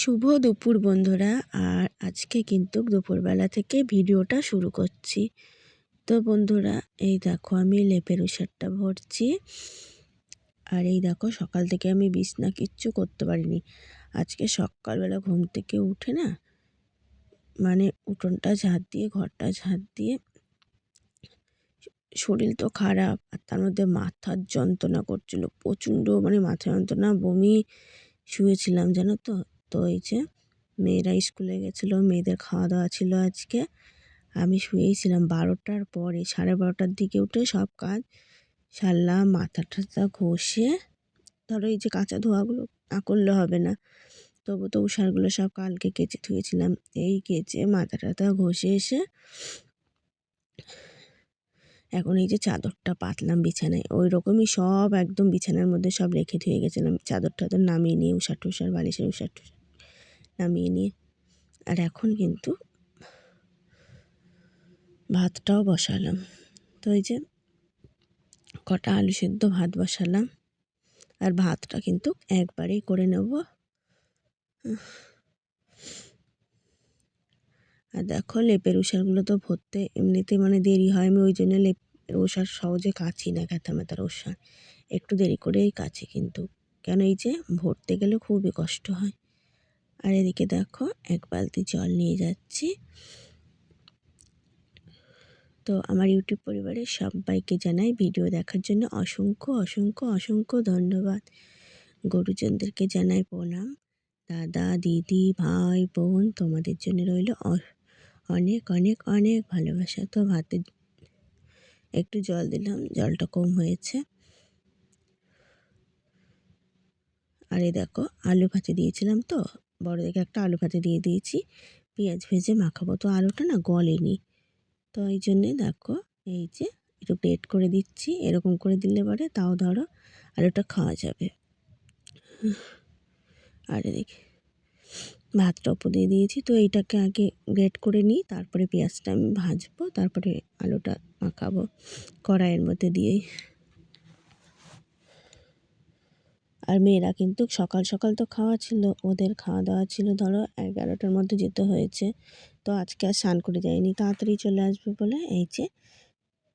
শুভ দুপুর বন্ধুরা, আর আজকে কিন্তু দুপুরবেলা থেকে ভিডিওটা শুরু করছি। তো বন্ধুরা, এই দেখো আমি লেপের উষারটা ভরছি, আর এই দেখো সকাল থেকে আমি বিছনা কিচ্ছু করতে পারিনি। আজকে সকালবেলা ঘুম থেকে উঠে না মানে উঠোনটা ঝাঁট দিয়ে, ঘরটা ঝাঁট দিয়ে, শরীর তো খারাপ, আর তার মধ্যে মাথার যন্ত্রণা করছিল, প্রচণ্ড মানে মাথা যন্ত্রণা, বমি, শুয়েছিলাম জানো তো তো এই যে মেয়েরা স্কুলে গেছিল, মেয়েদের খাওয়া দাওয়া ছিল আজকে। আমি শুয়েছিলাম বারোটার পরে, সাড়ে বারোটার দিকে উঠে সব কাজ সারলাম, মাথা টাথা ঘষে। ধরো এই যে কাঁচা ধোয়াগুলো না করলে হবে না। তবু তো উষারগুলো সব কালকে কেচে ধুয়েছিলাম। এই কেচে মাথা টাথা ঘষে এসে এখন এই যে চাদরটা পাতলাম বিছানায়। ওই রকমই সব একদম বিছানার মধ্যে সব রেখে ধুয়ে গেছিলাম। চাদর টাদর নামিয়ে নিয়ে উষার টুষার, বালিশের উষার টুষার। নামিয়ে নিয়ে আর এখন কিন্তু ভাতটাও বসালাম। তো এই যে কটা আলু সেদ্ধ ভাত বসালাম। আর ভাতটা কিন্তু একবারেই করে নেব। আর দেখো লেপের উষারগুলো তো ভরতে এমনিতে মানে দেরি হয়, আমি ওই জন্য লেপের উষার সহজে কাছি না খেতা মেতার উষার। একটু দেরি করেই কাছি কিন্তু। কেন এই যে ভরতে গেলে খুবই কষ্ট হয়। আর এদিকে দেখো, এক বালতি জল নিয়ে যাচ্ছি। তো আমার ইউটিউব পরিবারের সবাইকে জানাই ভিডিও দেখার জন্য অসংখ্য অসংখ্য অসংখ্য ধন্যবাদ। গুরুজনদেরকে জানাই প্রণাম। দাদা, দিদি, ভাই, বোন, তোমাদের জন্য রইল অনেক অনেক অনেক ভালোবাসা। তো ভাতে একটু জল দিলাম, জলটা কম হয়েছে। আর দেখো, আলু ভাতে দিয়েছিলাম তো। বড় দেখে একটা আলু ভাতে দিয়ে দিয়েছি। পেঁয়াজ ভেজে মাখাবো। তো আলুটা না গলেনি। তো এই জন্যে দেখো, এই যে একটু গ্রেট করে দিচ্ছি। এরকম করে দিলে পরে তাও ধরো আলুটা খাওয়া যাবে। আর এদিকে ভাতটা উপর দিয়ে দিয়েছি। তো এইটাকে আগে গ্রেট করে নিই। তারপরে পেঁয়াজটা আমি ভাজবো। তারপরে আলুটা মাখাবো। কড়াইয়ের মধ্যে দিয়েই। আর মেয়েরা কিন্তু সকাল সকাল তো খাওয়া ছিল, ওদের খাওয়া দাওয়া ছিল, ধরো এগারোটার মধ্যে যেতে হয়েছে। তো আজকে আর স্নান করে যায়নি তাড়াতাড়ি চলে আসবে বলে এই যে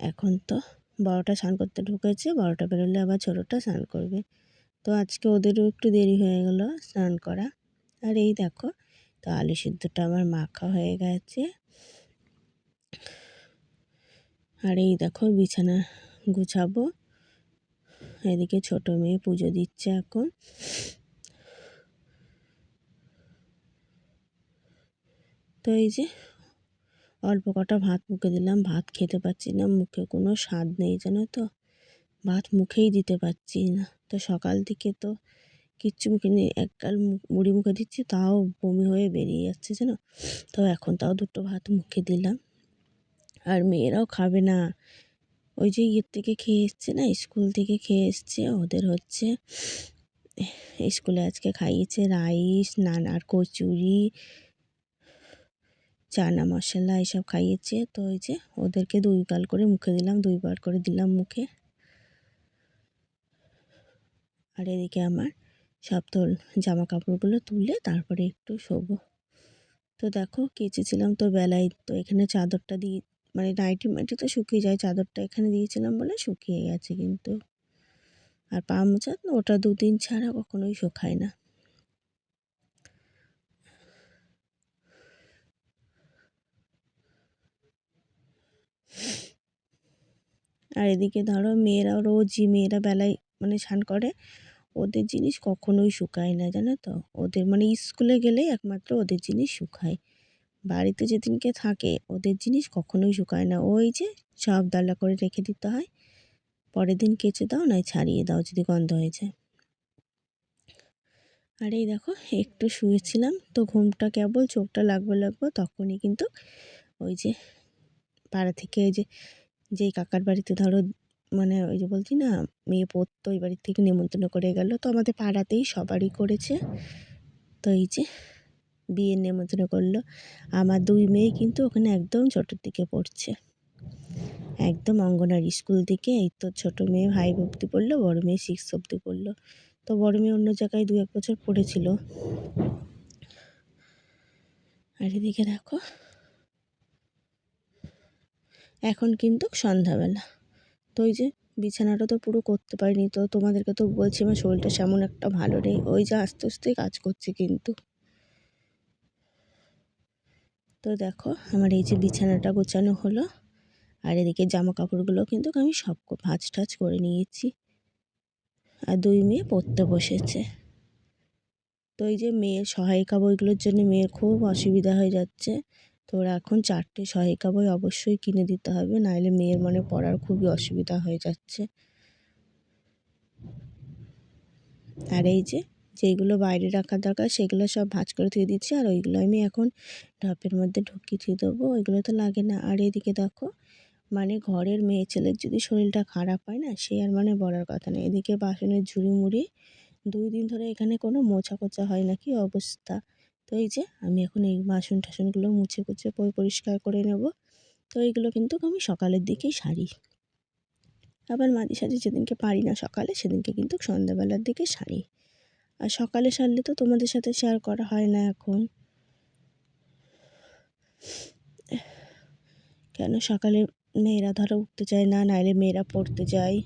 এখন তো বড়োটা স্নান করতে ঢুকেছে, বড়োটা বেরোলে আবার ছোটোটা স্নান করবে। তো আজকে ওদেরও একটু দেরি হয়ে গেল স্নান করা। আর এই দেখো, তো আলু সিদ্ধটা আমার মাখা হয়ে গেছে। আর এই দেখো বিছানা গুছাবো। এদিকে ছোট মেয়ে পুজো দিচ্ছে এখন। তো এই যে অল্প কটা ভাত মুখে দিলাম, ভাত খেতে পাচ্ছি না, মুখে কোনো স্বাদ নেই, জানো তো। ভাত মুখেই দিতে পারছি না। তো সকাল থেকে তো কিচ্ছু মুখে নেই একগাল মুড়ি মুখে দিচ্ছি, তাও বমি হয়ে বেরিয়ে যাচ্ছে, জানো। তো এখন তাও দুটো ভাত মুখে দিলাম। আর মেয়েরাও খাবে না। ওই যে ইয়ের থেকে খেয়ে এসছে না, স্কুল থেকে খেয়ে এসছে, ওদের হচ্ছে স্কুলে আজকে খাইয়েছে রাইস, নানার কচুরি, চানা মশলা এসব খাইয়েছে। তো ওই যে ওদেরকে দুই গাল করে মুখে দিলাম দুইবার করে দিলাম মুখে। আর এদিকে আমার সব তো জামা কাপড়গুলো তুলে তারপরে একটু শোবো। তো দেখো কেচেছিলাম তো বেলায়, তো এখানে চাদরটা দিয়ে মানে নাইটি মাইটি তো শুকিয়ে যায়। চাদরটা এখানে দিয়েছিলাম বলে শুকিয়ে গেছে কিন্তু। আর পা মোচা ওটা দুদিন ছাড়া কখনোই শুকায় না। আর এদিকে ধরো মেয়েরাও রোজই মেয়েরা বেলায় মানে স্নান করে, ওদের জিনিস কখনোই শুকায় না, জানো তো? ওদের মানে স্কুলে গেলেই একমাত্র ওদের জিনিস শুকায়। বাড়িতে যেদিনকে থাকে, ওদের জিনিস কখনোই শুকায় না। ওই যে সব দালা করে রেখে দিতে হয়। পরের দিন কেচে দাও, নয় ছাড়িয়ে দাও যদি গন্ধ হয়ে যায়। আর এই দেখো, একটু শুয়েছিলাম তো ঘুমটা কেবল চোখটা লাগবো লাগবো তখনই কিন্তু ওই যে পাড়া থেকে ওই যে, যেই কাকার বাড়িতে ধরো মানে ওই যে বলছি না, মেয়ে পড়তো ওই বাড়ির থেকে নিমন্ত্রণ করে গেল। তো আমাদের পাড়াতেই সবারই করেছে। তো এই যে বিয়ের নেমন্ত্রণ করল। আমার দুই মেয়ে কিন্তু ওখানে একদম ছোটোর দিকে পড়ছে। একদম অঙ্গনারী স্কুল থেকে এই তো ছোটো মেয়ে ফাইভ অবধি পড়ল, বড়ো মেয়ে সিক্স অবধি পড়ল। তো বড়ো মেয়ে অন্য জায়গায় দু এক বছর পড়েছিল। আর এদিকে দেখো। এখন কিন্তু সন্ধ্যাবেলা। তো ওই যে বিছানাটা তো পুরো করতে পারিনি, তো তোমাদেরকে তো বলছি আমার শরীরটা সেমন একটা ভালো নেই। ওই যে আস্তে আস্তেই কাজ করছে কিন্তু। তো দেখো আমার এই যে বিছানাটা গোছানো হলো। আর এদিকে জামা কাপড়গুলো কিন্তু আমি সব ভাজ টাজ করে নিয়েছি। আর দুই মেয়ে পড়তে বসেছে। তো এই যে মেয়ের সহায়িকা বইগুলোর জন্য মেয়ের খুব অসুবিধা হয়ে যাচ্ছে। তো ওরা এখন চারটে সহায়িকা বই অবশ্যই কিনে দিতে হবে নাহলে মেয়ের মানে পড়ার খুবই অসুবিধা হয়ে যাচ্ছে। আর এই যে যেইগুলো বাইরে রাখার দরকার সেগুলো সব ভাজ করে ধুয়ে দিচ্ছি। আর ওইগুলো আমি এখন ঢপের মধ্যে ঢুকিয়ে দিয়ে দেবো। ওইগুলো তো লাগে না। আর এদিকে দেখো মানে ঘরের মেয়ে ছেলের যদি শরীরটা খারাপ হয় না, সে আর মানে বলার কথা নেই। এদিকে বাসনের ঝুড়ি মুড়ি দুই দিন ধরে এখানে কোনো মোছা কোচা হয় না, কি অবস্থা? তো এই যে আমি এখন এই বাসন টাসনগুলো মুছে কুচে পরিষ্কার করে নেব। তো এইগুলো কিন্তু আমি সকালের দিকেই সারি। আবার মাঝে সাঝে যেদিনকে পারি না সকালে, সেদিনকে কিন্তু সন্ধ্যাবেলার দিকে সারি। আর সকালে সারলে তো তোমাদের সাথে শেয়ার করা হয় না এখন। কেন? সকালে মেয়েরা ধরো উঠতে চায় না, নাইলে মেয়েরা পড়তে যায়।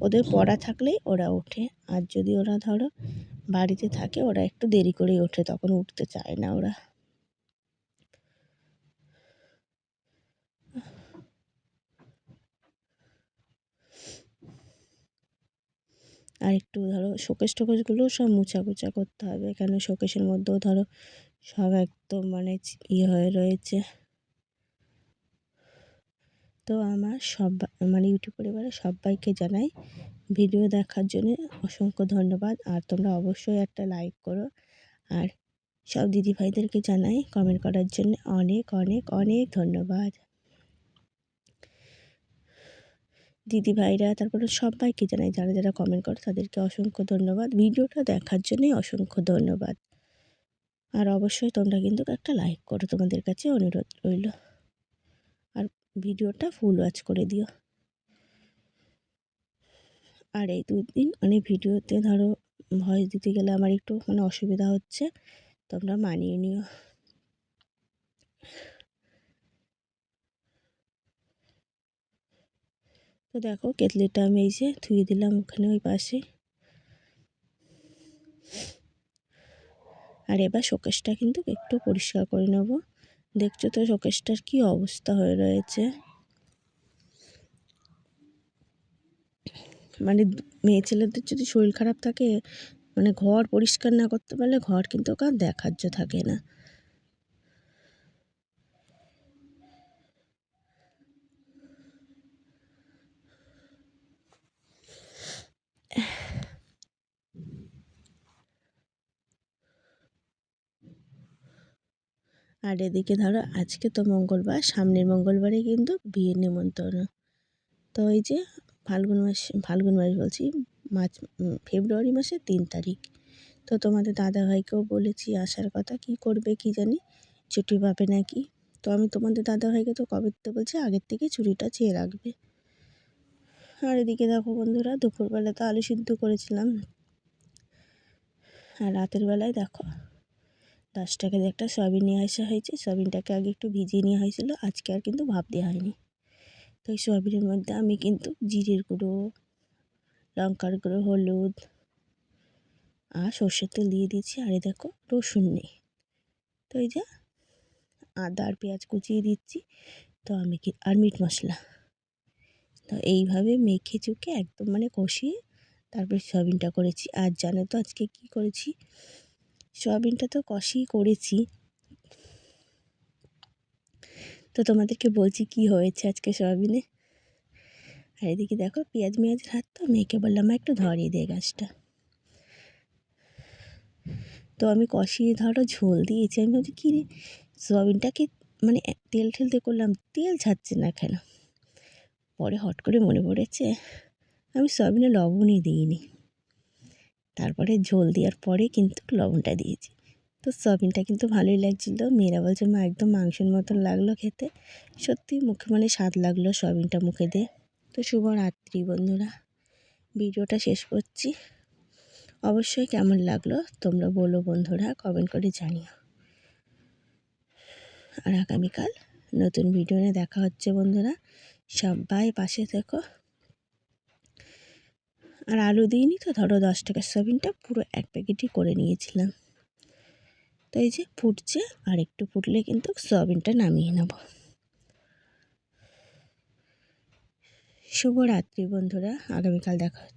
ওদের পড়া থাকলেই ওরা ওঠে। আর যদি ওরা ধরো বাড়িতে থাকে, ওরা একটু দেরি করেই ওঠে, তখন উঠতে চায় না ওরা। আর একটু ধরো শোকেশ টোকেশগুলো সব মোছা কোচা করতে হবে। কেন শোকেশের মধ্যেও ধরো সব একদম মানে ইয়ে হয়ে রয়েছে। তো আমার সব মানে ইউটিউব পরিবারের সবাইকে জানাই, ভিডিও দেখার জন্য অসংখ্য ধন্যবাদ। আর তোমরা অবশ্যই একটা লাইক করো। আর সব দিদিভাইদেরকে জানাই কমেন্ট করার জন্য অনেক অনেক অনেক ধন্যবাদ। দিদিভাইরা তারপরে সবাইকে জানাই, যারা যারা কমেন্ট করে, তাদেরকে অসংখ্য ধন্যবাদ। ভিডিওটা দেখার জন্যই অসংখ্য ধন্যবাদ। আর অবশ্যই তোমরা কিন্তু একটা লাইক করো, তোমাদের কাছে অনুরোধ রইল। আর ভিডিওটা ফুল ওয়াচ করে দিও। আর এই দুদিন মানে ভিডিওতে ধরো ভয়েস দিতে গেলে আমার একটু মানে অসুবিধা হচ্ছে, তোমরা মানিয়ে নিও। দেখো কেতলিটা আমি এই যে ধুয়ে দিলাম ওখানে ওই পাশে। আর এবার শোকেশটা কিন্তু একটু পরিষ্কার করে নেব। দেখছ তো শোকেশটার কী অবস্থা হয়ে রয়েছে। মানে মেয়ে ছেলেদের যদি শরীর খারাপ থাকে মানে ঘর পরিষ্কার না করতে পারলে ঘর কিন্তু কার দেখার্য থাকে না। আর এদিকে ধরো আজকে তো মঙ্গলবার, সামনের মঙ্গলবারে কিন্তু বিয়ের নিমন্ত্রণ। তো ওই যে ফাল্গুন মাস ফাল্গুন মাস বলছি, মার্চ ফেব্রুয়ারি মাসের তিন তারিখ। তো তোমাদের দাদাভাইকেও বলেছি, আসার কথা কি করবে কি জানি, ছুটি পাবে নাকি? তো আমি তোমাদের দাদাভাইকে তো কবে তো বলছি, আগের থেকে ছুটিটা চেয়ে রাখবে। আর এদিকে দেখো বন্ধুরা, দুপুরবেলা তো আলু সিদ্ধ করেছিলাম। আর রাতের বেলায় দেখো দশ টাকা দিয়ে একটা সয়াবিন নিয়ে আসা হয়েছে। সয়াবিনটাকে আগে একটু ভিজিয়ে নেওয়া হয়েছিল। আজকে আর কিন্তু ভাপ দেওয়া হয়নি। তো এই সয়াবিনের মধ্যে আমি কিন্তু জিরের গুঁড়ো, লঙ্কার গুঁড়ো, হলুদ আর সর্ষের তেল দিয়ে দিয়েছি। আর এই দেখো, রসুন নেই। তো এই যে আদা আর পেঁয়াজ কুচিয়ে দিচ্ছি। তো আমি কি, আর মিট মশলা। তো এইভাবে মেখে চুকে একদম মানে কষিয়ে তারপরে সয়াবিনটা করেছি। আর জানো তো আজকে কি করেছি? সয়াবিনটা তো কষিয়ে করেছি। তো তোমাদেরকে বলছি কি হয়েছে আজকে সয়াবিনে? আর এদিকে দেখো, পেঁয়াজ মেয়াজের হাত তো মেয়েকে বললাম একটু ধরিয়ে দে গাছটা। তো আমি কষিয়ে ধরো, ঝোল দিয়েছি। আমি ভাবছি, কী রে, সয়াবিনটাকে মানে তেল ঠেলতে করলাম, তেল ছাড়ছে না কেন? পরে হট করে মনে পড়েছে, আমি সয়াবিনে লবণই দিইনি। তারপরে ঝোল দেওয়ার পরে কিন্তু লবণটা দিয়েছি। তো সয়াবিনটা কিন্তু ভালোই লাগছিল। মেয়েরা বলছে, মা, একদম মাংসের মতন লাগল খেতে। সত্যি মুখে মানে স্বাদ লাগল সয়াবিনটা মুখে দিয়ে। তো শুভ রাত্রি বন্ধুরা। ভিডিওটা শেষ করছি। অবশ্যই কেমন লাগল তোমরা বলো বন্ধুরা কমেন্ট করে জানিও। আর আগামীকাল নতুন ভিডিও নিয়ে দেখা হচ্ছে বন্ধুরা। সবাই পাশে থেকো। আর আলু দিইনি তো, ধরো দশ টাকার সয়াবিনটা পুরো এক প্যাকেটই করে নিয়েছিলাম। তো এই যে ফুটছে, আর একটু ফুটলে কিন্তু সয়াবিনটা নামিয়ে নেব। শুভরাত্রি বন্ধুরা, আগামীকাল দেখা হচ্ছে।